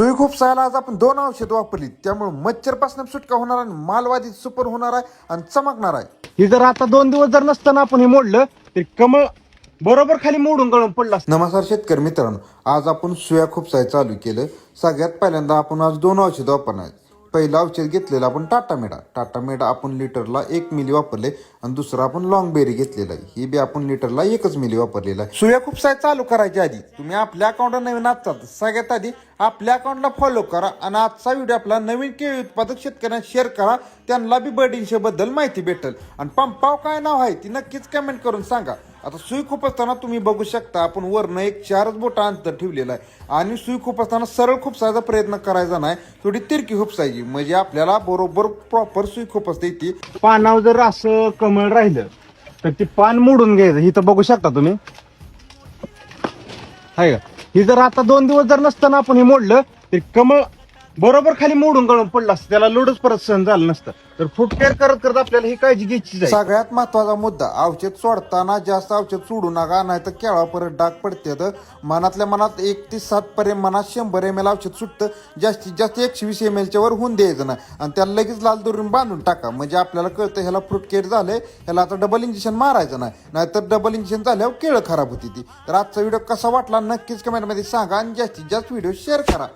सुई खूप सायला आज आपण दोन औषध वापरली त्यामुळे मच्छरपासून सुटका होणार आणि मालवादी सुपर होणार आहे आणि चमकणार आहे ही जर आता दोन दिवस जर नसताना आपण हे मोडलं तर कमळ बरोबर खाली मोडून गळून पडलं. नमस्कार शेतकरी मित्रांनो आज आपण सुया खुपसाय चालू केलं सगळ्यात पहिल्यांदा आपण आज दोन औषधं वापरणार. पहिलं औषध घेतलेलं आपण टाटा मेडा. टाटा मेडा आपण लिटरला एक मिली वापरले आणि दुसरा आपण लॉंग बेरी घेतलेला आहे. ही बी आपण लिटरला एकच मिली वापरलेला आहे. सूर्या खूप साय चालू करायच्या आधी तुम्ही आपल्या अकाउंटला नवीन आजचा सगळ्यात आधी आपल्या अकाउंटला फॉलो करा आणि आजचा व्हिडिओ आपला नवीन केळी उत्पादक शेतकऱ्यांना शेअर करा. त्यांना बी बर्डिंगशे बद्दल माहिती भेटेल. आणि पंपाव काय नाव आहे ती नक्कीच कमेंट करून सांगा. आता सुई खूप असताना तुम्ही बघू शकता आपण वरनं एक चारच बोटा अंतर ठेवलेलं आहे. आणि सुई खूप असताना सरळ खुपसायचा प्रयत्न करायचा नाही थोडी तिरकी खुपसायची म्हणजे आपल्याला बरोबर प्रॉपर सुई खूप असते ती. पानावर जर असं कमळ राहिलं तर ते पान मोडून घ्यायचं. इथं बघू शकता तुम्ही. हाय का? ही जर आता दोन दिवस जर नसताना आपण हे मोडलं तर कमळ बरोबर खाली मोडून गळून पडलं असतं. त्याला लोडच परत सहन झालं नसतं. तर फूट केअर करत करत आपल्याला ही काळजी घ्यायची सगळ्यात महत्त्वाचा मुद्दा औषध सोडताना जास्त औषध सोडू नका नाही तर केळा परत डाग पडते तर मनातल्या मनात एक ते सात पर्यंत मनात शंभर एम एल औषध सुटतं. जास्तीत जास्त एकशे वीस एम एलच्या वर होऊन द्यायचं नाही. आणि त्याला लगेच लाल दोरून बांधून टाका. म्हणजे आपल्याला कळतं ह्याला फ्रूट केअर झालंय ह्याला आता डबल इंजेक्शन मारायचं नाही. नाहीतर डबल इंजेक्शन झाल्यावर केळं खराब होती ती. तर आजचा व्हिडिओ कसा वाटला नक्कीच कमेंटमध्ये सांगा आणि जास्तीत जास्त व्हिडिओ शेअर करा.